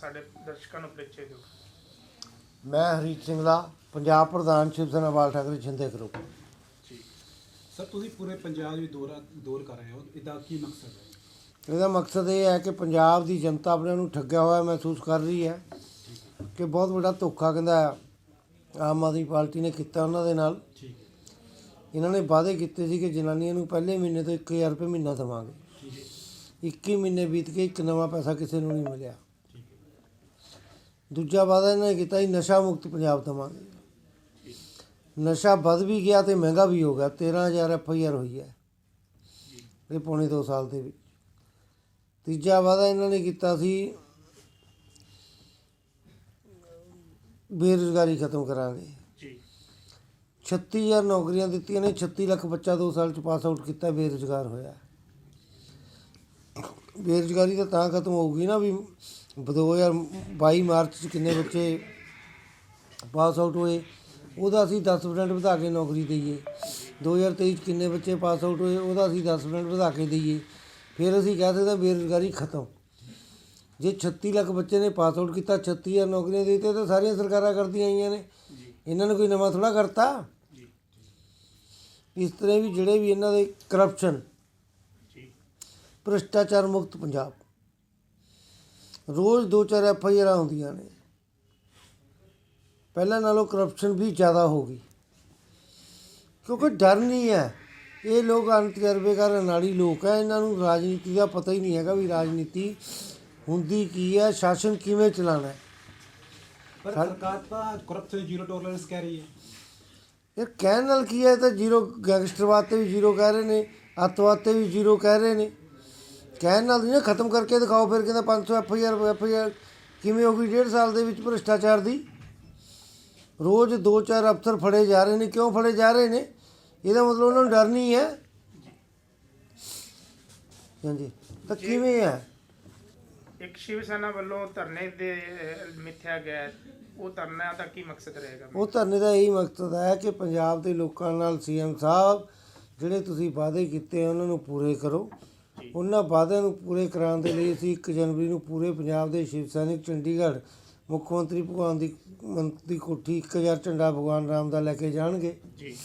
ਸਾਡੇ ਦਰਸ਼ਕਾਂ ਨੂੰ ਪਰਿਚੈ ਦਿਓ। ਮੈਂ ਹਰੀਤ ਸਿੰਘਲਾ ਪੰਜਾਬ ਪ੍ਰਧਾਨ ਸ਼ਿਵ ਸੈਨਾ ਬਾਲ ਠਾਕਰੇ ਛਿੰਦੇ ਗਰੁੱਪ ਜੀ। ਸਰ ਤੁਸੀਂ ਪੂਰੇ ਪੰਜਾਬ ਵਿੱਚ ਦੌਰਾ ਦੌਰ ਕਰ ਰਹੇ ਹੋ। ਇਹਦਾ ਕੀ ਮਕਸਦ ਹੈ? ਇਹਦਾ ਮਕਸਦ ਇਹ ਹੈ ਕਿ ਪੰਜਾਬ ਦੀ ਜਨਤਾ ਆਪਣੇ ਨੂੰ ਠੱਗਿਆ ਹੋਇਆ ਮਹਿਸੂਸ ਕਰ ਰਹੀ ਹੈ ਕਿ ਬਹੁਤ ਵੱਡਾ ਧੋਖਾ ਕਹਿੰਦਾ ਆਮ ਆਦਮੀ ਪਾਰਟੀ ਨੇ ਕੀਤਾ ਉਹਨਾਂ ਦੇ ਨਾਲ। ਠੀਕ ਇਹਨਾਂ ਨੇ ਵਾਅਦੇ ਕੀਤੇ ਸੀ ਕਿ ਜਨਾਨੀਆਂ ਨੂੰ ਪਹਿਲੇ ਮਹੀਨੇ ਤੋਂ 1000 ਰੁਪਏ ਮਹੀਨਾ ਦੇਵਾਂਗੇ। ਠੀਕ ਹੈ। 21 ਮਹੀਨੇ ਬੀਤ ਗਏ ਇੱਕ ਨਵਾਂ ਪੈਸਾ ਕਿਸੇ ਨੂੰ ਨਹੀਂ ਮਿਲਿਆ। ਦੂਜਾ ਵਾਅਦਾ ਇਹਨਾਂ ਨੇ ਕੀਤਾ ਸੀ ਨਸ਼ਾ ਮੁਕਤ ਪੰਜਾਬ ਦੇਵਾਂਗੇ। ਨਸ਼ਾ ਵੱਧ ਵੀ ਗਿਆ ਤੇ ਮਹਿੰਗਾ ਵੀ ਹੋ ਗਿਆ 13000 ਐਫ ਆਈ ਆਰ ਹੋਈ ਹੈ। ਇਹ ਪੌਣੇ 2 ਸਾਲ ਦੇ ਵਿੱਚ। ਤੀਜਾ ਵਾਅਦਾ ਇਹਨਾਂ ਨੇ ਕੀਤਾ ਸੀ ਬੇਰੁਜ਼ਗਾਰੀ ਖਤਮ ਕਰਾਂਗੇ। ਜੀ। 36000 ਨੌਕਰੀਆਂ ਦਿੱਤੀਆਂ ਨੇ 36 ਲੱਖ ਬੱਚਾ 2 ਸਾਲ ਚ ਪਾਸ ਆਊਟ ਕੀਤਾ ਬੇਰੁਜ਼ਗਾਰ ਹੋਇਆ। ਬੇਰੁਜ਼ਗਾਰੀ ਤਾਂ ਤਾਂ ਖਤਮ ਹੋਊਗੀ ਨਾ ਵੀ 2022 ਮਾਰਚ ਚ ਕਿੰਨੇ ਬੱਚੇ ਪਾਸ ਆਊਟ ਹੋਏ, ਉਹਦਾ ਅਸੀਂ 10% ਵਧਾ ਕੇ ਨੌਕਰੀ ਦਈਏ। 2023 ਚ ਕਿੰਨੇ ਬੱਚੇ ਪਾਸ ਆਊਟ ਹੋਏ, ਉਹਦਾ ਅਸੀਂ 10% ਵਧਾ ਕੇ ਦਈਏ। ਫਿਰ ਅਸੀਂ ਕਹਿ ਸਕਦੇ ਬੇਰੁਜ਼ਗਾਰੀ ਖਤਮ। ਜੇ 36 ਲੱਖ ਬੱਚੇ ਨੇ ਪਾਸ ਆਊਟ ਕੀਤਾ 36000 ਨੌਕਰੀਆਂ ਦੇ ਦਿੱਤੇ ਤਾਂ ਸਾਰੀਆਂ ਸਰਕਾਰਾਂ ਕਰਦੀਆਂ ਆਈਆਂ ਨੇ। ਇਹਨਾਂ ਨੇ ਕੋਈ ਨਵਾਂ ਥੋੜਾ ਕਰਤਾ? ਇਸ ਤਰ੍ਹਾਂ ਵੀ ਜਿਹੜੇ ਵੀ ਇਹਨਾਂ ਦੇ ਕਰਪਸ਼ਨ ਭ੍ਰਿਸ਼ਟਾਚਾਰ ਮੁਕਤ ਪੰਜਾਬ। ਰੋਜ਼ ਦੋ ਚਾਰ ਐਫ ਆਈ ਆਰਾਂ ਹੁੰਦੀਆਂ ਨੇ। ਪਹਿਲਾਂ ਨਾਲੋਂ ਕਰਪਸ਼ਨ ਵੀ ਜ਼ਿਆਦਾ ਹੋ ਗਈ। ਕਿਉਂਕਿ ਡਰ ਨਹੀਂ ਹੈ। ਇਹ ਲੋਕ ਅਣਤਜਰਬੇਕਾਰ ਅਨਾੜੀ ਲੋਕ ਹੈ। ਇਹਨਾਂ ਨੂੰ ਰਾਜਨੀਤੀ ਦਾ ਪਤਾ ਹੀ ਨਹੀਂ ਹੈਗਾ ਵੀ ਰਾਜਨੀਤੀ ਹੁੰਦੀ ਕੀ ਹੈ ਸ਼ਾਸਨ ਕਿਵੇਂ ਚਲਾਉਣਾ ਹੈ। ਪਰ ਸਰ- ਸਰਕਾਰ ਤਾਂ ਕਰਪਸ਼ਨ ਜ਼ੀਰੋ ਟੋਲਰੈਂਸ ਕਹਿ ਰਹੀ ਹੈ। ਇਹ ਕਹਿਣ ਨਾਲ ਕੀ ਹੈ ਤਾਂ ਜ਼ੀਰੋ ਗੈਂਗਸਟਰਵਾਦ ਤੇ ਵੀ ਜ਼ੀਰੋ ਕਹਿ ਰਹੇ ਨੇ ਅੱਤਵਾਦ ਤੇ ਵੀ ਜ਼ੀਰੋ ਕਹਿ ਰਹੇ ਨੇ। ਕਹਿਣ ਨਾਲ ਨਹੀਂ ਖਤਮ ਕਰਕੇ ਦਿਖਾਓ ਫਿਰ ਕਹਿੰਦਾ 500 F I R F I R ਕਿਵੇਂ ਹੋ ਗਈ ਡੇਢ ਸਾਲ ਦੇ ਵਿੱਚ ਭ੍ਰਿਸ਼ਟਾਚਾਰ ਦੀ? ਰੋਜ਼ ਦੋ ਚਾਰ ਅਫਸਰ ਫੜੇ ਜਾ ਰਹੇ ਨੇ ਕਿਉਂ ਫੜੇ ਜਾ ਰਹੇ ਨੇ? ਇਹਦਾ ਮਤਲਬ ਉਹਨਾਂ ਨੂੰ ਡਰ ਨਹੀਂ ਹੈ? ਹਾਂਜੀ ਤਾਂ। ਕਿਵੇਂ ਹੈ? ਇੱਕ ਸ਼ਿਵ ਸੈਨਾ ਵੱਲੋਂ ਧਰਨੇ ਦੇ ਮਿੱਥਿਆ ਗਿਆ। ਉਹ ਧਰਨਾ ਦਾ ਕੀ ਮਕਸਦ ਰਹੇਗਾ? ਉਹ ਧਰਨੇ ਦਾ ਇਹੀ ਮਕਸਦ ਹੈ ਕਿ ਪੰਜਾਬ ਦੇ ਲੋਕਾਂ ਨਾਲ ਸੀਐਮ ਸਾਹਿਬ ਜਿਹੜੇ ਤੁਸੀਂ ਵਾਅਦੇ ਕੀਤੇ ਉਹਨਾਂ ਨੂੰ ਪੂਰੇ ਕਰੋ। ਉਹਨਾਂ ਵਾਅਦਿਆਂ ਨੂੰ ਪੂਰੇ ਕਰਾਉਣ ਦੇ ਲਈ ਅਸੀਂ 1 ਜਨਵਰੀ ਨੂੰ ਪੂਰੇ ਪੰਜਾਬ ਦੇ ਸ਼ਿਵ ਸੈਨਿਕ ਚੰਡੀਗੜ੍ਹ ਮੁੱਖ ਮੰਤਰੀ ਭਗਵਾਨ ਦੀ ਮੰਤਰੀ ਕੋਠੀ 1000 ਝੰਡਾ ਭਗਵਾਨ ਰਾਮ ਦਾ ਲੈ ਕੇ ਜਾਣਗੇ। ਜੀ।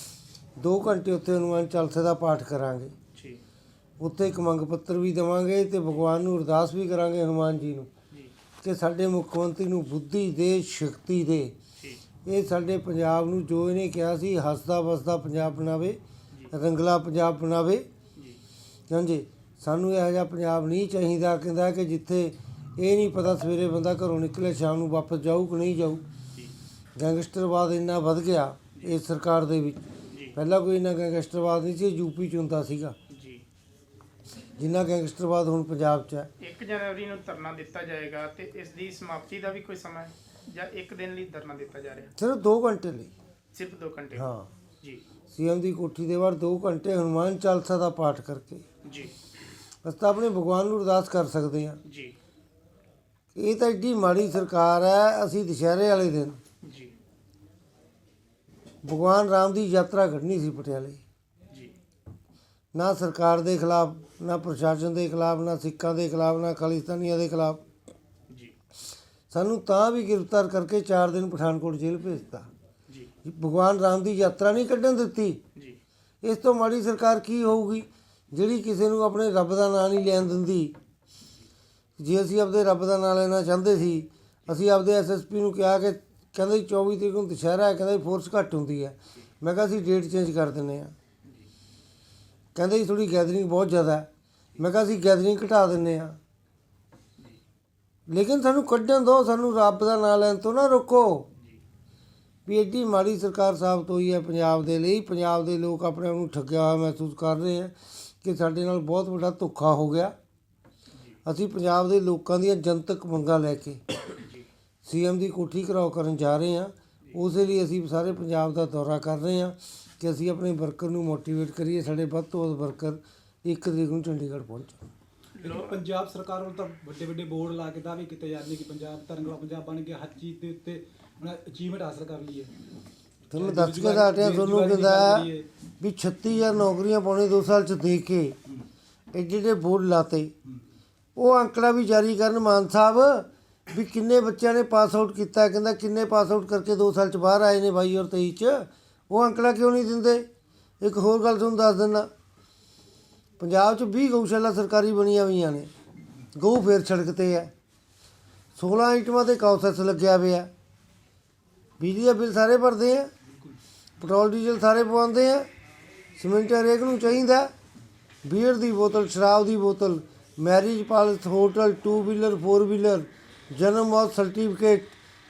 2 ਘੰਟੇ ਉੱਥੇ ਹਨੂੰਮਾਨ ਚਾਲੀਸਾ ਦਾ ਪਾਠ ਕਰਾਂਗੇ। ਜੀ। ਉੱਥੇ ਇੱਕ ਮੰਗ ਪੱਤਰ ਵੀ ਦੇਵਾਂਗੇ ਤੇ ਭਗਵਾਨ ਨੂੰ ਅਰਦਾਸ ਵੀ ਕਰਾਂਗੇ ਹਨੂੰਮਾਨ ਜੀ ਨੂੰ ਜੀ। ਕਿ ਸਾਡੇ ਮੁੱਖ ਮੰਤਰੀ ਨੂੰ ਬੁੱਧੀ ਦੇ ਸ਼ਕਤੀ ਦੇ। ਜੀ। ਇਹ ਸਾਡੇ ਪੰਜਾਬ ਨੂੰ ਜੋ ਇਹਨੇ ਕਿਹਾ ਸੀ ਹੱਸਦਾ ਵਸਦਾ ਪੰਜਾਬ ਬਣਾਵੇ ਰੰਗਲਾ ਪੰਜਾਬ ਬਣਾਵੇ। ਜੀ। ਹਾਂਜੀ। ਸਾਨੂੰ ਇਹੋ ਜਿਹਾ ਪੰਜਾਬ ਨਹੀਂ ਚਾਹੀਦਾ ਕਹਿੰਦਾ ਕਿ ਜਿੱਥੇ ਇਹ ਨਹੀਂ ਪਤਾ ਸਵੇਰੇ ਬੰਦਾ ਘਰੋਂ ਨਿਕਲੇ ਸ਼ਾਮ ਨੂੰ ਵਾਪਸ ਜਾਊ ਕਿ ਨਹੀਂ ਜਾਊ। ਗੈਂਗਸਟਰਵਾਦ ਇੰਨਾ ਵੱਧ ਗਿਆ ਇਸ ਸਰਕਾਰ ਦੇ ਵਿੱਚ। ਪਹਿਲਾਂ ਕੋਈ ਇੰਨਾ ਗੈਂਗਸਟਰਵਾਦ ਨਹੀਂ ਸੀ ਯੂਪੀ ਚ ਹੁੰਦਾ ਸੀਗਾ। ਜਿੰਨਾ ਗੈਂਗਸਟਰਵਾਦ ਹੁਣ ਪੰਜਾਬ 'ਚ ਹੈ। 1 ਜਨਵਰੀ ਨੂੰ ਧਰਨਾ ਦਿੱਤਾ ਜਾਏਗਾ ਤੇ ਇਸ ਦੀ ਸਮਾਪਤੀ ਦਾ ਵੀ ਕੋਈ ਸਮਾਂ ਹੈ? ਜਾਂ ਇੱਕ ਦਿਨ ਲਈ ਧਰਨਾ ਦਿੱਤਾ ਜਾ ਰਿਹਾ? ਸਿਰਫ 2 ਘੰਟੇ ਲਈ। ਸਿਰਫ 2 ਘੰਟੇ ਹਾਂ। ਜੀ। ਸੀਐਮ ਦੀ ਕੋਠੀ ਦੇ ਬਾਹਰ 2 ਘੰਟੇ ਹਨੂੰਮਾਨ ਚਾਲੀਸਾ ਦਾ ਪਾਠ ਕਰਕੇ। ਜੀ। ਅਸੀਂ ਤਾਂ ਆਪਣੇ ਭਗਵਾਨ ਨੂੰ ਅਰਦਾਸ ਕਰ ਸਕਦੇ ਹਾਂ। ਜੀ। ਇਹ ਤਾਂ ਏਡੀ ਮਾੜੀ ਸਰਕਾਰ ਹੈ ਅਸੀਂ ਦੁਸ਼ਹਿਰੇ ਵਾਲੇ ਦਿਨ ਜੀ। ਭਗਵਾਨ ਰਾਮ ਦੀ ਯਾਤਰਾ ਕੱਢਣੀ ਸੀ ਪਟਿਆਲੇ। ਜੀ। ਨਾ ਸਰਕਾਰ ਦੇ ਖਿਲਾਫ ਨਾ ਪ੍ਰਸ਼ਾਸਨ ਦੇ ਖਿਲਾਫ ਨਾ ਸਿੱਖਾਂ ਦੇ ਖਿਲਾਫ ਨਾ ਖਾਲਿਸਤਾਨੀਆਂ ਦੇ ਖਿਲਾਫ। ਜੀ। ਸਾਨੂੰ ਤਾਂ ਵੀ ਗ੍ਰਿਫਤਾਰ ਕਰਕੇ 4 ਦਿਨ ਪਠਾਨਕੋਟ ਜੇਲ੍ਹ ਭੇਜਤਾ। ਜੀ। ਭਗਵਾਨ ਰਾਮ ਦੀ ਯਾਤਰਾ ਨਹੀਂ ਕੱਢਣ ਦਿੱਤੀ। ਜੀ। ਇਸ ਤੋਂ ਮਾੜੀ ਸਰਕਾਰ ਕੀ ਹੋਊਗੀ? ਜਿਹੜੀ ਕਿਸੇ ਨੂੰ ਆਪਣੇ ਰੱਬ ਦਾ ਨਾਂ ਨਹੀਂ ਲੈਣ ਦਿੰਦੀ, ਜੇ ਅਸੀਂ ਆਪਦੇ ਰੱਬ ਦਾ ਨਾਂ ਲੈਣਾ ਚਾਹੁੰਦੇ ਸੀ, ਅਸੀਂ ਆਪਦੇ ਐਸਐਸਪੀ ਨੂੰ ਕਿਹਾ ਕਿ ਕਹਿੰਦੇ ਜੀ 24 ਤਰੀਕ ਨੂੰ ਦੁਸ਼ਹਿਰਾ ਹੈ, ਕਹਿੰਦੇ ਫੋਰਸ ਘੱਟ ਹੁੰਦੀ ਹੈ। ਮੈਂ ਕਿਹਾ ਅਸੀਂ ਡੇਟ ਚੇਂਜ ਕਰ ਦਿੰਦੇ ਆ ਕਹਿੰਦੇ ਜੀ ਥੋੜੀ ਗੈਦਰਿੰਗ ਬਹੁਤ ਜ਼ਿਆਦਾ ਹੈ। ਮੈਂ ਕਿਹਾ ਅਸੀਂ ਗੈਦਰਿੰਗ ਘਟਾ ਦਿੰਦੇ ਆ ਲੇਕਿਨ ਸਾਨੂੰ ਕੱਢਣ ਦਿਓ, ਸਾਨੂੰ ਰੱਬ ਦਾ ਨਾਂ ਲੈਣ ਤੋਂ ਨਾ ਰੋਕੋ। ਵੀ ਐਡੀ ਮਾੜੀ ਸਰਕਾਰ ਸਾਬਤ ਹੋਈ ਹੈ ਪੰਜਾਬ ਦੇ ਲਈ, ਪੰਜਾਬ ਦੇ ਲੋਕ ਆਪਣੇ ਆਪ ਨੂੰ ਠੱਗਿਆ ਹੋਇਆ ਮਹਿਸੂਸ ਕਰ ਰਹੇ ਹੈ। ਕਿ ਸਾਡੇ ਨਾਲ ਬਹੁਤ ਵੱਡਾ ਧੋਖਾ ਹੋ ਗਿਆ। ਅਸੀਂ ਪੰਜਾਬ ਦੇ ਲੋਕਾਂ ਦੀਆਂ ਜਨਤਕ ਮੰਗਾਂ ਲੈ ਕੇ ਜੀ ਸੀਐਮ ਦੀ ਕੋਠੀ ਘਰਾਓ ਕਰਨ ਜਾ ਰਹੇ ਹਾਂ। ਉਸੇ ਲਈ ਅਸੀਂ ਸਾਰੇ ਪੰਜਾਬ ਦਾ ਦੌਰਾ ਕਰ ਰਹੇ ਹਾਂ ਕਿ ਅਸੀਂ ਆਪਣੇ ਵਰਕਰ ਨੂੰ ਮੋਟੀਵੇਟ ਕਰੀਏ। ਸਾਡੇ ਵੱਧ ਤੋਂ ਵੱਧ ਵਰਕਰ ਇੱਕ ਤਰੀਕ ਨੂੰ ਚੰਡੀਗੜ੍ਹ ਪਹੁੰਚਣ ਲੇਕਿਨ ਪੰਜਾਬ ਸਰਕਾਰ ਵੱਲੋਂ ਤਾਂ ਵੱਡੇ ਵੱਡੇ ਬੋਰਡ ਲਾ ਕੇ ਦਾਅਵੇ ਕੀਤੇ ਜਾਂਦੇ ਕਿ ਪੰਜਾਬ ਤਰੰਗਲਾ ਪੰਜਾਬ ਬਣ ਕੇ ਹਰ ਚੀਜ਼ ਦੇ ਉੱਤੇ ਅਚੀਵਮੈਂਟ ਹਾਸਲ ਕਰ ਲਈ ਹੈ ਤੁਹਾਨੂੰ ਦੱਸ ਕੇ ਹਟਿਆ ਤੁਹਾਨੂੰ ਕਹਿੰਦਾ ਵੀ 36000 ਨੌਕਰੀਆਂ ਪੌਣੇ 2 ਸਾਲ ਚ ਦੇ ਕੇ। ਐਡੇ ਐਡੇ ਬੋਰਡ ਲਾਤੇ। ਉਹ ਅੰਕੜਾ ਵੀ ਜਾਰੀ ਕਰਨ ਮਾਨ ਸਾਹਿਬ ਵੀ ਕਿੰਨੇ ਬੱਚਿਆਂ ਨੇ ਪਾਸ ਆਊਟ ਕੀਤਾ ਕਹਿੰਦਾ ਕਿੰਨੇ ਪਾਸ ਆਊਟ ਕਰਕੇ 2 ਸਾਲ ਚ ਬਾਹਰ ਆਏ ਨੇ 22 ਔਰ 23 ਚ। ਉਹ ਅੰਕੜਾ ਕਿਉਂ ਨਹੀਂ ਦਿੰਦੇ? ਇੱਕ ਹੋਰ ਗੱਲ ਤੁਹਾਨੂੰ ਦੱਸ ਦਿੰਦਾ। ਪੰਜਾਬ ਚ 20 ਗਊਸ਼ਾਲਾ ਸਰਕਾਰੀ ਬਣੀਆਂ ਹੋਈਆਂ ਨੇ। ਗਊ ਫੇਰ ਸੜਕ ਤੇ ਹੈ। 16 ਆਈਟਮਾਂ ਤੇ ਕੌਸਸ ਲੱਗਿਆ ਪਿਆ। ਬਿਜਲੀ ਦਾ ਬਿੱਲ ਸਾਰੇ ਭਰਦੇ ਆ। ਪੈਟਰੋਲ, ਡੀਜ਼ਲ ਸਾਰੇ ਪਵਾਉਂਦੇ ਆ। ਸਿਮੈਂਟ ਹਰੇਕ ਨੂੰ ਚਾਹੀਦਾ। ਬੀਅਰ ਦੀ ਬੋਤਲ, ਸ਼ਰਾਬ ਦੀ ਬੋਤਲ, marriage palace, hotel two wheeler four wheeler ਜਨਮ ਮੌਤ ਸਰਟੀਫਿਕੇਟ,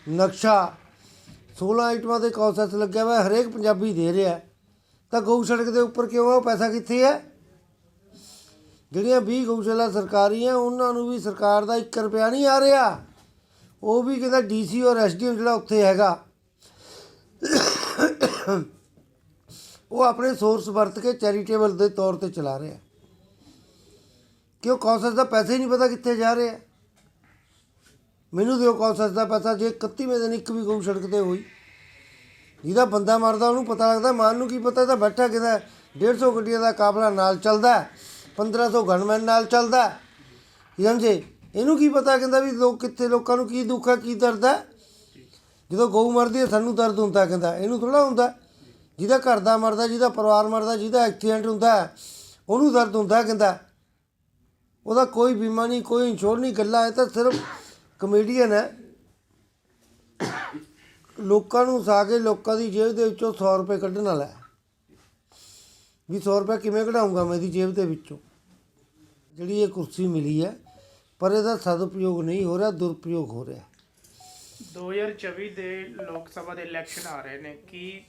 ਨਕਸ਼ਾ। 16 ਆਈਟਮਾਂ ਤੇ ਕੌਸਸ ਲੱਗਿਆ ਹੋਇਆ, ਹਰੇਕ ਪੰਜਾਬੀ ਦੇ ਰਿਹਾ। ਤਾਂ ਗਊ ਸੜਕ ਦੇ ਉੱਪਰ ਕਿਉਂ ਆ? ਉਹ ਪੈਸਾ ਕਿੱਥੇ ਹੈ ਜਿਹੜੀਆਂ 20 ਗਊਸ਼ਾਲਾ ਸਰਕਾਰੀ ਆ ਉਹਨਾਂ ਨੂੰ ਵੀ ਸਰਕਾਰ ਦਾ 1 ਰੁਪਿਆ ਨਹੀਂ ਆ ਰਿਹਾ। ਉਹ ਵੀ ਕਹਿੰਦਾ ਡੀਸੀ ਔਰ ਐਸਡੀਐਮ ਜਿਹੜਾ ਉੱਥੇ ਹੈਗਾ। ਉਹ ਆਪਣੇ ਸੋਰਸ ਵਰਤ ਕੇ ਚੈਰੀਟੇਬਲ ਦੇ ਤੌਰ ਤੇ ਚਲਾ ਰਿਹਾ। ਕਿਉਂ ਕੌਂਸਸ ਦਾ ਪੈਸੇ ਹੀ ਨਹੀਂ ਪਤਾ ਕਿੱਥੇ ਜਾ ਰਿਹਾ। ਮੈਨੂੰ ਦਿਓ ਕੌਂਸਸ ਦਾ ਪੈਸਾ ਜੇ 31ਵੇਂ ਦਿਨ ਇੱਕ ਵੀ ਗਊ ਸੜਕ ਤੇ ਹੋਈ। ਜਿਹਦਾ ਬੰਦਾ ਮਰਦਾ ਉਹਨੂੰ ਪਤਾ ਲੱਗਦਾ ਮਾਨ ਨੂੰ ਕੀ ਪਤਾ ਇਹ ਤਾਂ ਬੈਠਾ ਕਿਦਾ 150 ਗੱਡੀਆਂ ਦਾ ਕਾਫਲਾ ਨਾਲ ਚੱਲਦਾ ਹੈ, 1500 ਗਨਮੈਨ ਨਾਲ ਚੱਲਦਾ ਹੈ। ਸਮਝੇ ਇਹਨੂੰ ਕੀ ਪਤਾ ਕਹਿੰਦਾ ਵੀ ਲੋਕ ਕਿੱਥੇ ਲੋਕਾਂ ਨੂੰ ਕੀ ਦੁੱਖ ਹੈ ਕੀ ਦਰਦ ਹੈ। ਜਦੋਂ ਗਊ ਮਰਦੀ ਹੈ, ਸਾਨੂੰ ਦਰਦ ਹੁੰਦਾ ਕਹਿੰਦਾ, ਇਹਨੂੰ ਥੋੜਾ ਹੁੰਦਾ। ਜਿਹਦਾ ਘਰ ਦਾ ਮਰਦਾ, ਜਿਹਦਾ ਪਰਿਵਾਰ ਮਰਦਾ, ਜਿਹਦਾ ਐਕਸੀਡੈਂਟ ਹੁੰਦਾ, ਉਹਨੂੰ ਦਰਦ ਹੁੰਦਾ ਕਹਿੰਦਾ। ਉਹਦਾ ਕੋਈ ਬੀਮਾ ਨਹੀਂ, ਕੋਈ ਇੰਸ਼ੋਰ ਨਹੀਂ, ਗੱਲਾਂ ਇਹ ਤਾਂ ਸਿਰਫ ਕਮੇਡੀਅਨ ਹੈ। ਲੋਕਾਂ ਨੂੰ ਉਸਾ ਕੇ ਲੋਕਾਂ ਦੀ ਜੇਬ ਦੇ ਵਿੱਚੋਂ 100 ਰੁਪਏ ਕੱਢਣ ਵਾਲਾ ਵੀ 100 ਰੁਪਏ ਕਿਵੇਂ ਕਢਾਊਂਗਾ ਮੈਂ ਇਹਦੀ ਜੇਬ ਦੇ ਵਿੱਚੋਂ? ਜਿਹੜੀ ਇਹ ਕੁਰਸੀ ਮਿਲੀ ਹੈ, ਪਰ ਇਹਦਾ ਸਦਉਪਯੋਗ ਨਹੀਂ ਹੋ ਰਿਹਾ ਦੁਰਪਯੋਗ ਹੋ ਰਿਹਾ। 2024 ਦੇ ਲੋਕ ਸਭਾ ਦੇ ਇਲੈਕਸ਼ਨ ਆ ਰਹੇ ਨੇ। ਕੀ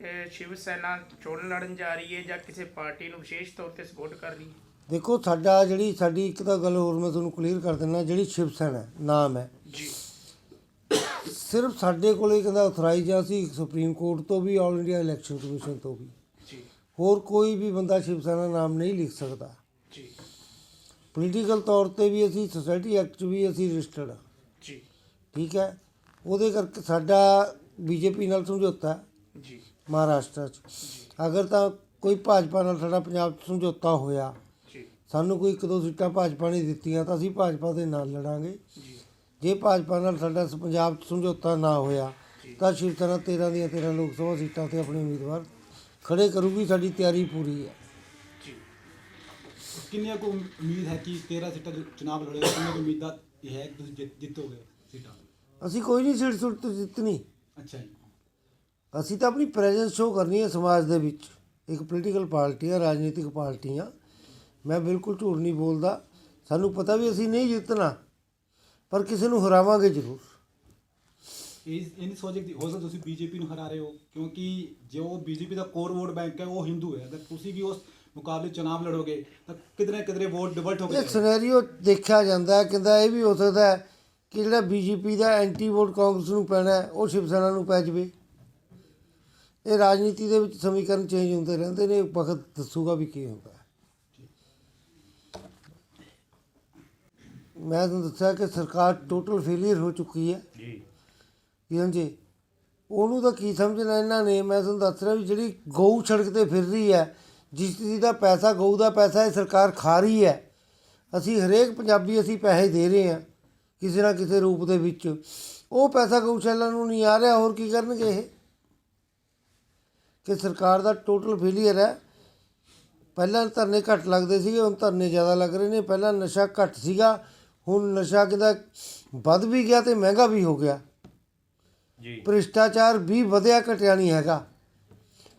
ਇਹ ਸ਼ਿਵ ਸੈਨਾ ਚੋਣ ਲੜਨ ਜਾ ਰਹੀ ਹੈ ਜਾਂ ਕਿਸੇ ਪਾਰਟੀ ਨੂੰ ਵਿਸ਼ੇਸ਼ ਤੌਰ ਤੇ ਸਪੋਰਟ ਕਰ ਰਹੀ ਹੈ? ਦੇਖੋ ਸਾਡਾ ਜਿਹੜੀ ਸਾਡੀ ਇੱਕ ਤਾਂ ਗੱਲ ਹੋਰ ਮੈਂ ਤੁਹਾਨੂੰ ਕਲੀਅਰ ਕਰ ਦਿੰਦਾ ਜਿਹੜੀ ਸ਼ਿਵ ਸੈਨਾ ਨਾਮ ਹੈ। ਜੀ। ਸਿਰਫ ਸਾਡੇ ਕੋਲੇ ਕਹਿੰਦਾ ਅਥਰਾਈਜ਼ ਆ ਸੀ ਸੁਪਰੀਮ ਕੋਰਟ ਤੋਂ ਵੀ ਆਲ ਇੰਡੀਆ ਇਲੈਕਸ਼ਨ ਕਮਿਸ਼ਨ ਤੋਂ ਵੀ। ਜੀ। ਹੋਰ ਕੋਈ ਵੀ ਬੰਦਾ ਸ਼ਿਵ ਸੈਨਾ ਨਾਮ ਨਹੀਂ ਲਿਖ ਸਕਦਾ। ਜੀ। ਪੋਲੀਟੀਕਲ ਤੌਰ ਤੇ ਵੀ ਅਸੀਂ ਸੋਸਾਇਟੀ ਐਕਟ ਵੀ ਅਸੀਂ ਰਜਿਸਟਰਡ ਜੀ। ਠੀਕ ਹੈ? ਉਹਦੇ ਕਰਕੇ ਸਾਡਾ ਬੀਜੇਪੀ ਨਾਲ ਸਮਝੌਤਾ ਹੈ। ਜੀ। ਮਹਾਰਾਸ਼ਟਰ 'ਚ। ਅਗਰ ਤਾਂ ਕੋਈ ਭਾਜਪਾ ਨਾਲ ਸਾਡਾ ਪੰਜਾਬ 'ਚ ਸਮਝੌਤਾ ਹੋਇਆ ਜੀ। ਸਾਨੂੰ ਕੋਈ ਇੱਕ ਦੋ ਸੀਟਾਂ ਭਾਜਪਾ ਨੇ ਦਿੱਤੀਆਂ ਤਾਂ ਅਸੀਂ ਭਾਜਪਾ ਦੇ ਨਾਲ ਲੜਾਂਗੇ। ਜੀ। ਜੇ ਭਾਜਪਾ ਨਾਲ ਸਾਡਾ ਪੰਜਾਬ 'ਚ ਸਮਝੌਤਾ ਨਾ ਹੋਇਆ ਤਾਂ ਸ਼ਿਵ ਸੈਨਾ 13 ਦੀਆਂ 13 ਲੋਕ ਸਭਾ ਸੀਟਾਂ ਤੇ ਆਪਣੇ ਉਮੀਦਵਾਰ ਖੜੇ ਕਰੂਗੀ ਸਾਡੀ ਤਿਆਰੀ ਪੂਰੀ ਹੈ। ਜੀ। ਕਿੰਨੀਆਂ ਕੋ ਉਮੀਦ ਹੈ ਕਿ 13 ਸੀਟਾਂ ਦੇ ਚੁਣਾਵ ਲੜੇਗਾ? ਕਿੰਨੀ ਕੁ ਉਮੀਦ ਇਹ ਹੈ ਕਿ ਤੁਸੀਂ ਜਿੱਤ- ਜਿੱਤੋਗੇ ਸੀਟਾਂ? ਅਸੀਂ ਕੋਈ ਨਹੀਂ ਸੀਟ ਸੁੱਟ ਜਿੱਤਣੀ। ਅੱਛਾ ਜੀ। ਅਸੀਂ ਤਾਂ ਆਪਣੀ ਪ੍ਰੈਜ਼ੈਂਸ ਸ਼ੋ ਕਰਨੀ ਹੈ ਸਮਾਜ ਦੇ ਵਿੱਚ। ਇੱਕ ਪੋਲੀਟੀਕਲ ਪਾਰਟੀ ਆ ਰਾਜਨੀਤਿਕ ਪਾਰਟੀ ਆ ਮੈਂ ਬਿਲਕੁਲ ਝੂਠ ਨਹੀਂ ਬੋਲਦਾ। ਸਾਨੂੰ ਪਤਾ ਵੀ ਅਸੀਂ ਨਹੀਂ ਜਿੱਤਣਾ ਪਰ ਕਿਸੇ ਨੂੰ ਹਰਾਵਾਂਗੇ ਜ਼ਰੂਰ। ਇਹ ਇਹ ਨਹੀਂ ਸੋਚੇ ਕਿ ਹੋ ਸਕਦਾ ਤੁਸੀਂ ਬੀਜੇਪੀ ਨੂੰ ਹਰਾ ਰਹੇ ਹੋ ਕਿਉਂਕਿ ਜੋ ਬੀਜੇਪੀ ਦਾ ਕੋਰ ਵੋਟ ਬੈਂਕ ਹੈ ਉਹ ਹਿੰਦੂ ਹੈ। ਅਗਰ ਤੁਸੀਂ ਵੀ ਉਸ ਮੁਕਾਬਲੇ ਚੁਣਾਵ ਲੜੋਗੇ ਤਾਂ ਕਿਧਰੇ ਕਿਧਰੇ ਵੋਟ ਡਿਵਰਟ ਹੋ ਇਹ ਸਿਨੈਰੀਓ ਦੇਖਿਆ ਜਾਂਦਾ ਹੈ ਕਹਿੰਦਾ ਇਹ ਵੀ ਹੋ ਸਕਦਾ ਹੈ ਕਿ ਜਿਹੜਾ ਬੀਜੇਪੀ ਦਾ ਐਂਟੀ ਵੋਟ ਕਾਂਗਰਸ ਨੂੰ ਪੈਣਾ ਉਹ ਸ਼ਿਵ ਸੈਨਾ ਨੂੰ ਪੈ ਜਾਵੇ। ਇਹ ਰਾਜਨੀਤੀ ਦੇ ਵਿੱਚ ਸਮੀਕਰਨ ਚੇਂਜ ਹੁੰਦੇ ਰਹਿੰਦੇ ਨੇ ਵਕਤ ਦੱਸੂਗਾ ਵੀ ਕੀ ਹੁੰਦਾ ਮੈਂ ਤੁਹਾਨੂੰ ਦੱਸਿਆ ਕਿ ਸਰਕਾਰ ਟੋਟਲ ਫੇਲਿਅਰ ਹੋ ਚੁੱਕੀ ਹੈ। ਜੀ। ਸਮਝੇ ਉਹਨੂੰ ਤਾਂ ਕੀ ਸਮਝਣਾ ਇਹਨਾਂ ਨੇ? ਮੈਂ ਤੁਹਾਨੂੰ ਦੱਸ ਰਿਹਾ ਵੀ ਜਿਹੜੀ ਗਊ ਸੜਕ ਤੇ ਫਿਰ ਰਹੀ ਹੈ ਜਿਸ ਚੀਜ਼ ਦਾ ਪੈਸਾ ਗਊ ਦਾ ਪੈਸਾ ਇਹ ਸਰਕਾਰ ਖਾ ਰਹੀ ਹੈ। ਅਸੀਂ ਹਰੇਕ ਪੰਜਾਬੀ ਅਸੀਂ ਪੈਸੇ ਦੇ ਰਹੇ ਹਾਂ। ਕਿਸੇ ਨਾ ਕਿਸੇ ਰੂਪ ਦੇ ਵਿੱਚ। ਉਹ ਪੈਸਾ ਗਊਸ਼ਾਲਾ ਨੂੰ ਨਹੀਂ ਆ ਰਿਹਾ ਹੋਰ ਕੀ ਕਰਨਗੇ ਇਹ? ਕਿ ਸਰਕਾਰ ਦਾ ਟੋਟਲ ਫੇਲਿਅਰ ਹੈ। ਪਹਿਲਾਂ ਧਰਨੇ ਘੱਟ ਲੱਗਦੇ ਸੀਗੇ ਹੁਣ ਧਰਨੇ ਜ਼ਿਆਦਾ ਲੱਗ ਰਹੇ ਨੇ। ਪਹਿਲਾਂ ਨਸ਼ਾ ਘੱਟ ਸੀਗਾ ਹੁਣ ਨਸ਼ਾ ਕਹਿੰਦਾ ਵੱਧ ਵੀ ਗਿਆ ਤੇ ਮਹਿੰਗਾ ਵੀ ਹੋ ਗਿਆ। ਜੀ। ਭ੍ਰਿਸ਼ਟਾਚਾਰ ਵੀ ਵਧਿਆ ਘਟਿਆ ਨਹੀਂ ਹੈਗਾ।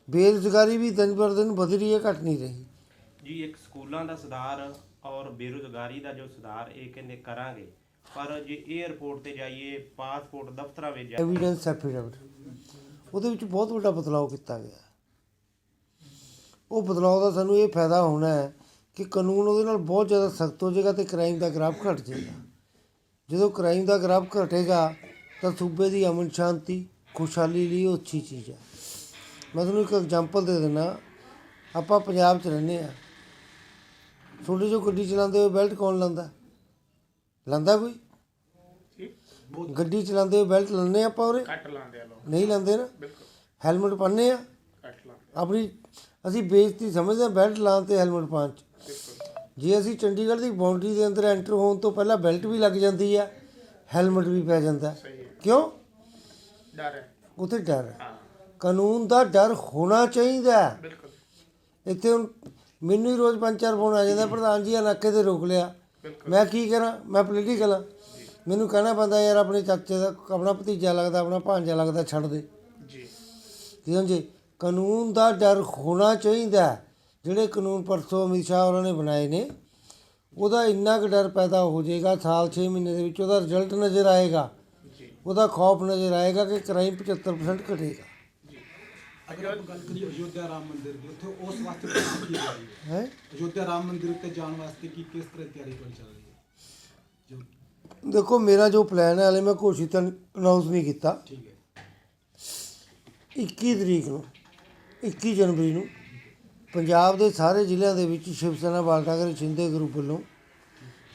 ਬੇਰੁਜ਼ਗਾਰੀ ਵੀ ਦਿਨ ਪਰ ਦਿਨ ਵਧ ਰਹੀ ਹੈ ਘਟ ਨਹੀਂ ਰਹੀ। ਜੀ ਇੱਕ ਸਕੂਲਾਂ ਦਾ ਸੁਧਾਰ ਔਰ ਬੇਰੁਜ਼ਗਾਰੀ ਦਾ ਜੋ ਸੁਧਾਰ ਇਹ ਕਹਿੰਦੇ ਕਰਾਂਗੇ? ਪਰ ਜੇ 에ਅਰਪੋਰਟ ਤੇ ਜਾਈਏ ਪਾਸਪੋਰਟ ਦਫ਼ਤਰਾਂ ਵਿੱਚ ਜਾ ਐਵੀਡੈਂਸ ਐਫੀਡੈਵਿਟ ਉਹਦੇ ਵਿੱਚ ਬਹੁਤ ਵੱਡਾ ਬਦਲਾਅ ਕੀਤਾ ਗਿਆ। ਉਹ ਬਦਲਾਅ ਦਾ ਸਾਨੂੰ ਇਹ ਫਾਇਦਾ ਹੋਣਾ ਹੈ ਕਿ ਕਾਨੂੰਨ ਉਹਦੇ ਨਾਲ ਬਹੁਤ ਜ਼ਿਆਦਾ ਸਖਤ ਹੋ ਜਾਏਗਾ ਤੇ ਕ੍ਰਾਈਮ ਦਾ ਗ੍ਰਾਫ ਘਟ ਜਾਏਗਾ। ਜਦੋਂ ਕ੍ਰਾਈਮ ਦਾ ਗ੍ਰਾਫ ਘਟੇਗਾ, ਤਾਂ ਸੂਬੇ ਦੀ ਅਮਨ ਸ਼ਾਂਤੀ, ਖੁਸ਼ਹਾਲੀ ਲਈ ਉਹ ਅੱਛੀ ਚੀਜ਼ ਹੈ। ਮੈਂ ਤੁਹਾਨੂੰ ਇੱਕ ਐਗਜ਼ਾਮਪਲ ਦੇ ਦਿੰਦਾ। ਆਪਾਂ ਪੰਜਾਬ 'ਚ ਰਹਿੰਦੇ ਆ ਛੋਟੇ ਜੋ ਗੱਡੀ ਚਲਾਉਂਦੇ ਹੋਏ ਬੈਲਟ ਕੌਣ ਲਾਉਂਦਾ? ਲਾਉਂਦਾ ਕੋਈ? ਗੱਡੀ ਚਲਾਉਂਦੇ ਬੈਲਟ ਲਾਉਂਦੇ ਆਪਾਂ ਉਰੇ? ਕੱਟ ਲਾਉਂਦੇ ਆ ਲੋਕ। ਨਹੀਂ ਲਾਉਂਦੇ ਨਾ? ਬਿਲਕੁਲ। ਹੈਲਮਟ ਪਾਉਂਦੇ ਆ ਕੱਟ ਲਾਉਂਦੇ। ਆਪਣੀ ਅਸੀਂ ਬੇਇੱਜ਼ਤੀ ਸਮਝਦੇ ਹਾਂ ਬੈਲਟ ਲਾਉਣ ਤੇ ਹੈਲਮਟ ਪਾਉਣ ਚ। ਜੇ ਅਸੀਂ ਚੰਡੀਗੜ੍ਹ ਦੀ ਬਾਉਂਡਰੀ ਦੇ ਅੰਦਰ ਐਂਟਰ ਹੋਣ ਤੋਂ ਪਹਿਲਾਂ ਬੈਲਟ ਵੀ ਲੱਗ ਜਾਂਦੀ ਆ ਹੈਲਮਟ ਵੀ ਪੈ ਜਾਂਦਾ। ਕਿਉਂ? ਡਰ ਹੈ। ਉੱਥੇ ਡਰ ਹੈ। ਕਾਨੂੰਨ ਦਾ ਡਰ ਹੋਣਾ ਚਾਹੀਦਾ। ਬਿਲਕੁਲ। ਇੱਥੇ ਮੈਨੂੰ ਹੀ ਰੋਜ਼ ਪੰਜ ਚਾਰ ਫੋਨ ਆ ਜਾਂਦਾ ਪ੍ਰਧਾਨ ਜੀ ਆ ਨਾਕੇ ਤੇ ਰੋਕ ਲਿਆ। ਮੈਂ ਕੀ ਕਰਾਂ? ਮੈਂ ਪੋਲੀਟੀਕਲ ਆ। ਮੈਨੂੰ ਕਹਿਣਾ ਪੈਂਦਾ ਯਾਰ ਆਪਣੇ ਚਾਚੇ ਦਾ ਆਪਣਾ ਭਤੀਜਾ ਲੱਗਦਾ ਆਪਣਾ ਭਾਂਜਾ ਲੱਗਦਾ ਛੱਡ ਦੇ। ਜੀ। ਠੀਕ ਜੀ? ਕਾਨੂੰਨ ਦਾ ਡਰ ਹੋਣਾ ਚਾਹੀਦਾ। ਜਿਹੜੇ ਕਾਨੂੰਨ ਪਰਸੋਂ ਅਮਿਤ ਸ਼ਾਹ ਹੋਰਾਂ ਨੇ ਬਣਾਏ ਨੇ ਉਹਦਾ ਇੰਨਾ ਕੁ ਡਰ ਪੈਦਾ ਹੋ ਜਾਏਗਾ ਸਾਲ 6 ਮਹੀਨੇ ਦੇ ਵਿੱਚ ਉਹਦਾ ਰਿਜ਼ਲਟ ਨਜ਼ਰ ਆਏਗਾ। ਉਹਦਾ ਖੌਫ ਨਜ਼ਰ ਆਏਗਾ ਕਿ ਕ੍ਰਾਈਮ 75% ਘਟੇਗਾ। ਅਗਰ ਆਪਾਂ ਗੱਲ ਕਰੀਏ ਅਯੋਧਿਆ ਰਾਮ ਮੰਦਿਰ ਦੀ ਉੱਥੇ ਉਸ ਵਾਸਤੇ ਤਿਆਰੀ ਕੀ ਜਾ ਰਹੀ ਹੈ? ਹੈ ਅਯੋਧਿਆ ਰਾਮ ਮੰਦਿਰ ਉੱਤੇ ਜਾਣ ਵਾਸਤੇ ਕੀ ਕਿਸ ਤਰ੍ਹਾਂ ਤਿਆਰੀ ਹੋਈ ਚੱਲ ਰਹੀ ਹੈ? ਜੋ ਦੇਖੋ ਮੇਰਾ ਜੋ ਪਲਾਨ ਹੈ ਹਲੇ ਮੈਂ ਘੋਸ਼ਿਤ ਅਨਾਉਂਸ ਨਹੀਂ ਕੀਤਾ। ਠੀਕ ਹੈ। 21 ਤਰੀਕ ਨੂੰ 21 ਜਨਵਰੀ ਨੂੰ ਪੰਜਾਬ ਦੇ ਸਾਰੇ ਜ਼ਿਲ੍ਹਿਆਂ ਦੇ ਵਿੱਚ ਸ਼ਿਵ ਸੈਨਾ ਬਾਲਟਾਗਰ ਸ਼ਿੰਦੇ ਗਰੁੱਪ ਵੱਲੋਂ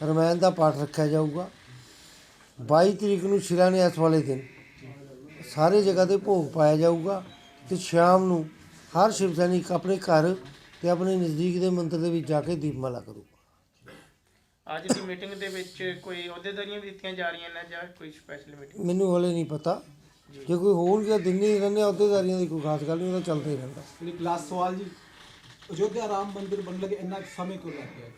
ਰਮਾਇਣ ਦਾ ਪਾਠ ਰੱਖਿਆ ਜਾਊਗਾ। 22 ਤਰੀਕ ਨੂੰ ਸ਼ਿਲਾਨਿਆਸ ਵਾਲੇ ਦਿਨ ਸਾਰੇ ਜਗ੍ਹਾ ਤੇ ਭੋਗ ਪਾਇਆ ਜਾਊਗਾ। ਤੇ ਸ਼ਾਮ ਨੂੰ ਹਰ ਸ਼ਿਵ ਸੈਨਿਕ ਆਪਣੇ ਘਰ ਤੇ ਆਪਣੇ ਨਜ਼ਦੀਕ ਦੇ ਮੰਦਿਰ ਦੇ ਵਿੱਚ ਜਾ ਕੇ ਦੀਪਮਾਲਾ ਕਰੂਗਾ ਅੱਜ ਦੀ ਮੀਟਿੰਗ ਦੇ ਵਿੱਚ ਕੋਈ ਅਹੁਦੇਦਾਰੀਆਂ ਵੀ ਦਿੱਤੀਆਂ ਜਾ ਰਹੀਆਂ ਨੇ ਜਾਂ ਕੋਈ ਸਪੈਸ਼ਲ ਮੀਟਿੰਗ ਮੈਨੂੰ ਹਲੇ ਨਹੀਂ ਪਤਾ। ਜੇ ਕੋਈ ਹੋਣਗੇ ਦਿਨ ਰਹਿੰਦੇ ਅਹੁਦੇਦਾਰੀਆਂ ਦੀ ਕੋਈ ਖਾਸ ਗੱਲ ਨਹੀਂ ਉਹਦਾ ਚੱਲਦਾ ਹੀ ਰਹਿੰਦਾ। ਇੱਕ ਲਾਸਟ ਸਵਾਲ ਜੀ। ਅਯੋਧਿਆ ਰਾਮ ਮੰਦਿਰ ਬਣਨ ਲੱਗੇ ਇੰਨਾ ਸਮੇਂ ਕਿਉਂ ਲੱਗ ਗਿਆ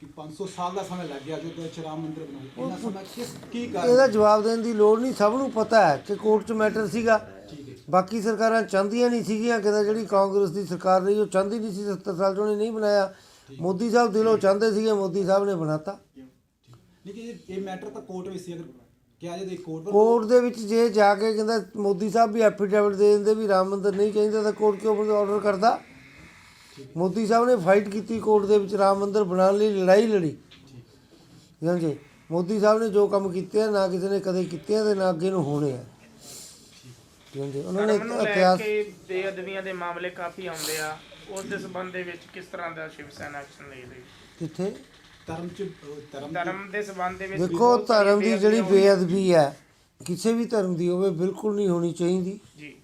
ਕਿ 500 ਸਾਲ ਦਾ ਸਮਾਂ ਲੱਗ ਗਿਆ ਅਯੋਧਿਆ ਚ ਰਾਮ ਮੰਦਿਰ ਬਣਾਉਣ ਇੰਨਾ ਸਮਾਂ ਕਿਸ ਕੀ ਇਹਦਾ ਜਵਾਬ ਦੇਣ ਦੀ ਲੋੜ ਨਹੀਂ ਸਭ ਨੂੰ ਪਤਾ ਹੈ ਕਿ ਕੋਰਟ 'ਚ ਮੈਟਰ ਸੀਗਾ। ਬਾਕੀ ਸਰਕਾਰਾਂ ਚਾਹੁੰਦੀਆਂ ਨਹੀਂ ਸੀਗੀਆਂ ਕਿਤੇ ਜਿਹੜੀ ਕਾਂਗਰਸ ਦੀ ਸਰਕਾਰ ਰਹੀ ਉਹ ਚਾਹੁੰਦੀ ਨਹੀਂ ਸੀ 70 ਸਾਲ 'ਚ ਉਹਨੇ ਨਹੀਂ ਬਣਾਇਆ। ਮੋਦੀ ਸਾਹਿਬ ਦਿਲੋਂ ਚਾਹੁੰਦੇ ਸੀਗੇ ਮੋਦੀ ਸਾਹਿਬ ਨੇ ਬਣਾਤਾ। ਲੇਕਿਨ ਇਹ- ਇਹ ਮੈਟਰ ਤਾਂ ਕੋਰਟ ਵਿੱਚ ਸੀ ਅਗਰ ਕਿਹਾ ਜੇ ਕੋਰਟ ਪਰ ਕੋਰਟ ਦੇ ਵਿੱਚ ਜੇ ਜਾ ਕੇ ਕਹਿੰਦਾ ਮੋਦੀ ਸਾਹਿਬ ਵੀ ਐਫੀਡੇਵਿਟ ਦੇ ਦਿੰਦੇ ਵੀ ਰਾਮ ਮੰਦਿਰ ਨਹੀਂ ਚਾਹੀਦਾ ਤਾਂ ਕੋਰਟ ਕਿਉਂ ਆਰਡਰ ਕਰਦਾ? ਮੋਦੀ ਸਾਹਿਬ ਨੇ ਫਾਈਟ ਕੀਤੀ ਕੋਰਟ ਦੇ ਵਿੱਚ ਰਾਮ ਮੰਦਿਰ ਬਣਾਉਣ ਲਈ ਲੜਾਈ ਲੜੀ। ਸਮਝੇ? ਮੋਦੀ ਸਾਹਿਬ ਨੇ ਜੋ ਕੰਮ ਕੀਤੇ ਆ ਨਾ ਕਿਸੇ ਨੇ ਕਦੇ ਕੀਤੇ ਆ ਤੇ ਨਾ ਅੱਗੇ ਨੂੰ ਹੋਣੇ ਆ। ਸਮਝੇ ਉਹਨਾਂ ਨੇ ਧਰਮ ਨੂੰ ਲੈ ਇਤਿਹਾਸ ਕੇ ਬੇਅਦਬੀਆਂ ਦੇ ਮਾਮਲੇ ਕਾਫੀ ਆਉਂਦੇ ਆ। ਉਸ ਦੇ ਸੰਬੰਧ ਦੇ ਵਿੱਚ ਕਿਸ ਤਰ੍ਹਾਂ ਦਾ ਸ਼ਿਵ ਸੈਨਾ ਐਕਸ਼ਨ ਲਈ ਰਹੀ ਕਿੱਥੇ? ਧਰਮ ਚ ਅਹ, ਧਰਮ ਧਰਮ ਦੇ ਸੰਬੰਧ ਦੇ ਵਿੱਚ ਦੇਖੋ ਬਹੁਤ ਧਰਮ ਦੀ ਜਿਹੜੀ ਬੇਅਦਬੀਆਂ। ਬੇਅਦਬੀ ਹੈ ਕਿਸੇ ਵੀ ਧਰਮ ਦੀ ਹੋਵੇ ਬਿਲਕੁਲ ਨਹੀਂ ਹੋਣੀ ਚਾਹੀਦੀ। ਜੀ।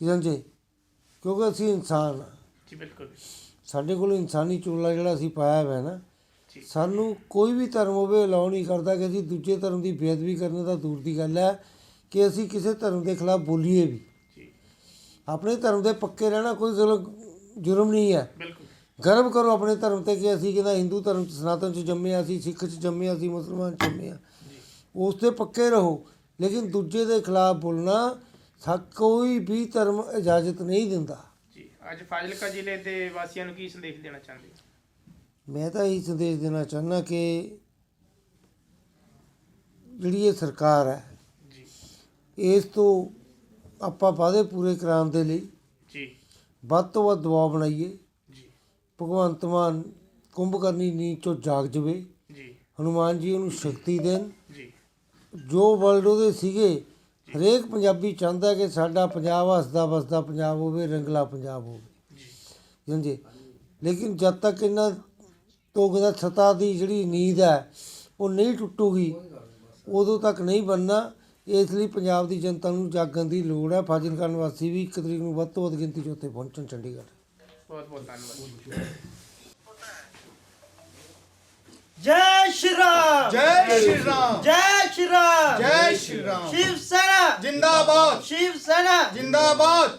ਸਮਝੇ ਕਿਉਂਕਿ ਅਸੀਂ ਇਨਸਾਨ ਹਾਂ ਜੀ ਬਿਲਕੁਲ। ਸਾਡੇ ਕੋਲ ਇਨਸਾਨੀ ਚੋਲਾ ਜਿਹੜਾ ਅਸੀਂ ਪਾਇਆ ਹੋਇਆ ਨਾ ਜੀ। ਸਾਨੂੰ ਕੋਈ ਵੀ ਧਰਮ ਹੋਵੇ ਅਲਾਉ ਨਹੀਂ ਕਰਦਾ ਕਿ ਅਸੀਂ ਦੂਜੇ ਧਰਮ ਦੀ ਬੇਅਦਬੀ ਕਰਨ ਦਾ ਦੂਰ ਦੀ ਗੱਲ ਹੈ। ਕਿ ਅਸੀਂ ਕਿਸੇ ਧਰਮ ਦੇ ਖਿਲਾਫ ਬੋਲੀਏ ਵੀ। ਆਪਣੇ ਧਰਮ ਦੇ ਪੱਕੇ ਰਹਿਣਾ ਕੋਈ ਜੁਰਮ ਨਹੀਂ ਹੈ। ਬਿਲਕੁਲ। ਗਰਵ ਕਰੋ ਆਪਣੇ ਧਰਮ ਤੇ ਕਿ ਅਸੀਂ ਕਹਿੰਦਾ ਹਿੰਦੂ ਧਰਮ ਚ ਸਨਾਤਨ ਚ ਜੰਮੇ ਹਾਂ, ਅਸੀਂ ਸਿੱਖ ਚ ਜੰਮੇ ਹਾਂ, ਅਸੀਂ ਮੁਸਲਮਾਨ ਚ ਜੰਮੇ ਹਾਂ। ਉਸ ਤੇ ਪੱਕੇ ਰਹੋ। ਲੇਕਿਨ ਦੂਜੇ ਦੇ ਖਿਲਾਫ ਬੋਲਣਾ ਸਾ ਕੋਈ ਵੀ ਧਰਮ ਇਜਾਜ਼ਤ ਨਹੀਂ ਦਿੰਦਾ। ਜੀ। ਅੱਜ ਫਾਜ਼ਿਲਕਾ ਜ਼ਿਲ੍ਹੇ ਦੇ ਵਾਸੀਆਂ ਨੂੰ ਕੀ ਸੰਦੇਸ਼ ਦੇਣਾ ਚਾਹੁੰਦੇ ਹੋ? ਮੈਂ ਤਾਂ ਇਹੀ ਸੰਦੇਸ਼ ਦੇਣਾ ਚਾਹੁੰਦਾ ਕਿ ਜਿਹੜੀ ਇਹ ਸਰਕਾਰ ਹੈ ਇਸ ਤੋਂ ਆਪਾਂ ਵਾਅਦੇ ਪੂਰੇ ਕਰਾਉਣ ਦੇ ਲਈ ਜੀ। ਵੱਧ ਤੋਂ ਵੱਧ ਦਬਾਅ ਬਣਾਈਏ। ਜੀ। ਭਗਵੰਤ ਮਾਨ ਕੁੰਭਕਰਨੀ ਨੀਂਦ ਚੋਂ ਜਾਗ ਜਵੇ। ਜੀ। ਹਨੂਮਾਨ ਜੀ ਉਹਨੂੰ ਸ਼ਕਤੀ ਦੇਣ। ਜੀ। ਜੋ ਵਰਲਡ ਉਹਦੇ ਸੀਗੇ ਹਰੇਕ ਪੰਜਾਬੀ ਚਾਹੁੰਦਾ ਕਿ ਸਾਡਾ ਪੰਜਾਬ ਹੱਸਦਾ ਵਸਦਾ ਪੰਜਾਬ ਹੋਵੇ ਰੰਗਲਾ ਪੰਜਾਬ ਹੋਵੇ। ਜੀ। ਸਮਝੇ? ਲੇਕਿਨ ਜਦ ਤੱਕ ਇਹਨਾਂ ਤੋਂ ਕਹਿੰਦਾ ਸਤਾ ਦੀ ਜਿਹੜੀ ਨੀਂਦ ਹੈ ਉਹ ਨਹੀਂ ਟੁੱਟੂਗੀ ਉਦੋਂ ਤੱਕ ਨਹੀਂ ਬਣਨਾ। ਇਸ ਲਈ ਪੰਜਾਬ ਦੀ ਜਨਤਾ ਨੂੰ ਜਾਗਣ ਦੀ ਲੋੜ ਹੈ। ਫਾਜ਼ਿਲਕਾ ਨਿਵਾਸੀ ਵੀ 1 ਤਰੀਕ ਨੂੰ ਵੱਧ ਤੋਂ ਵੱਧ ਗਿਣਤੀ 'ਚ ਉੱਥੇ ਪਹੁੰਚਣ। ਚੰਡੀਗੜ੍ਹ। ਬਹੁਤ ਬਹੁਤ ਧੰਨਵਾਦ। ਜੈ ਸ਼੍ਰੀ ਰਾਮ। ਜੈ ਸ਼੍ਰੀ ਰਾਮ। ਜੈ ਸ਼੍ਰੀ ਰਾਮ। ਜੈ ਸ਼੍ਰੀ ਰਾਮ। ਸ਼ਿਵ ਸੈਨਾ ਜਿੰਦਾਬਾਦ। ਸ਼ਿਵ ਸੈਨਾ ਜਿੰਦਾਬਾਦ।